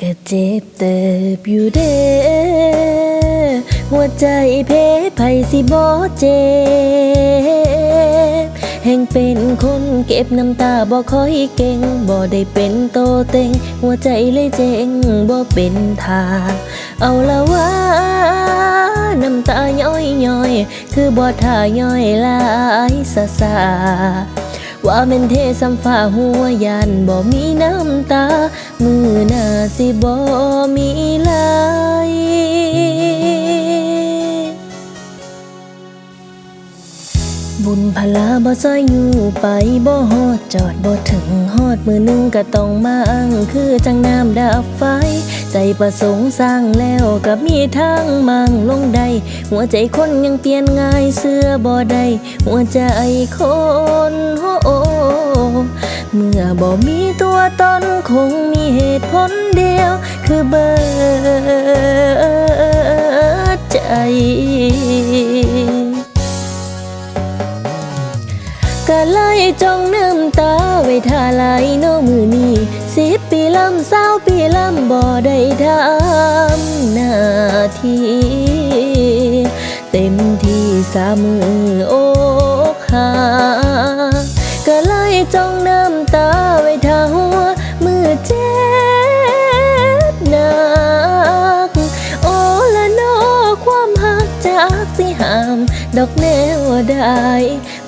ก็เจ็บเติบอยู่เด้อหัวใจเพไผสิบ่เจ็บแห่งเป็นคนเก็บน้ำตาบ่ค่อยเก่งบ่ได้เป็นโตเต็ง หัวใจเลยเจ๊งบ่เป็นทา เอาละว่าน้ำตาย้อยย้อยๆคือบ่ท่าย้อยลายซาซา ว่าเป็นเทสัมฟ้าหัวยันบ่มีน้ำตา มือหน้าสิบ่มีไหล บุญพลาบ่ซอยอยู่ไปบ่ฮอดจอดบ่ถึงฮอดมือหนึงก็ต้องมาอ้างคือจังน้ำดับไฟ ใจประสงค์สร้างแล้วก็มีทางมั่งลงได้ หัวใจคนยังเปลี่ยนง่ายเสื้อบ่ได้หัวใจคนโอ้เมื่อบ่มีตัวตนคงมีเหตุผลเดียว คือเบิดใจ จ้องน้ำตาไว้ท่าลายโนมือนี้สิบปีลำเศร้าปีลำบ่ได้ทำหน้าที่ เต็มที่สามมืออกหา หาม ดอกแนวได้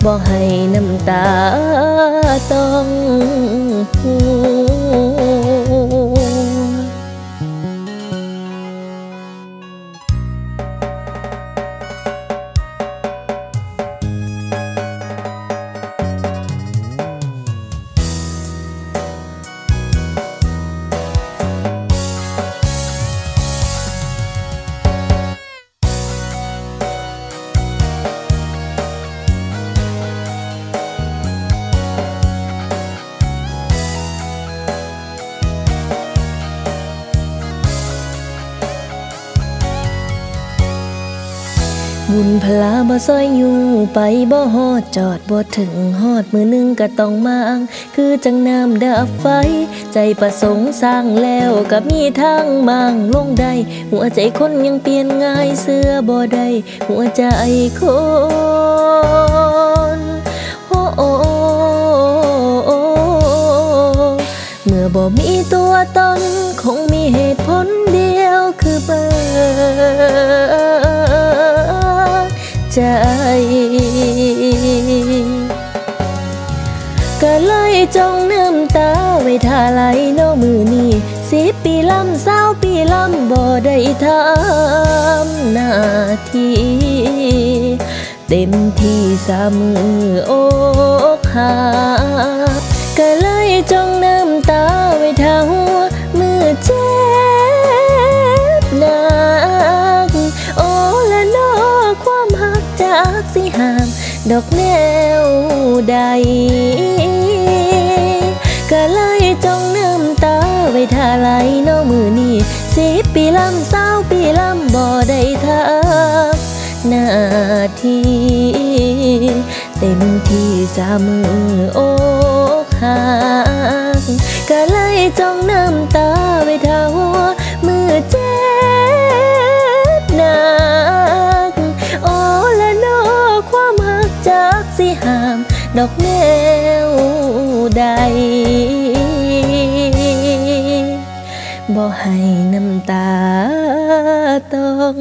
บอกให้น้ำตาต้องพู บุญพลาบ่ซอยอยู่ไปบ่ฮอดจอดบ่ถึงฮอดมือหนึงก็ต้องมางคือจังน้ำดับไฟ ใจประสงค์สร้างแล้วก็มีทางมางลงได้ หัวใจคนยังเปลี่ยนง่ายเสื้อบ่ได้หัวใจคนโอ้โอโอ้เมื่อบ่มีตัวตนคงมีเหตุผลเดียวคือเบิด ใจก็เลยจงน้ำตาไว้ท่าไหลโนมือนี้สิปีลำเศร้าปีลำบ่ได้ทำหน้าที่เต็มที่สามมืออกหักก็เลยจง ดอกแนวใด ก็เลยจงน้ำตาไว้ท่าไหลโนมือนี้สิบปีลำเศร้าปีลำบ่ได้ทำหน้าที่เต็มที่สามมืออกหักก็เลยจงน้ำตาไว้ท่าหัวมือเจ็ สิหาม ดอกแนวใด บ่ให้น้ำตาต้อง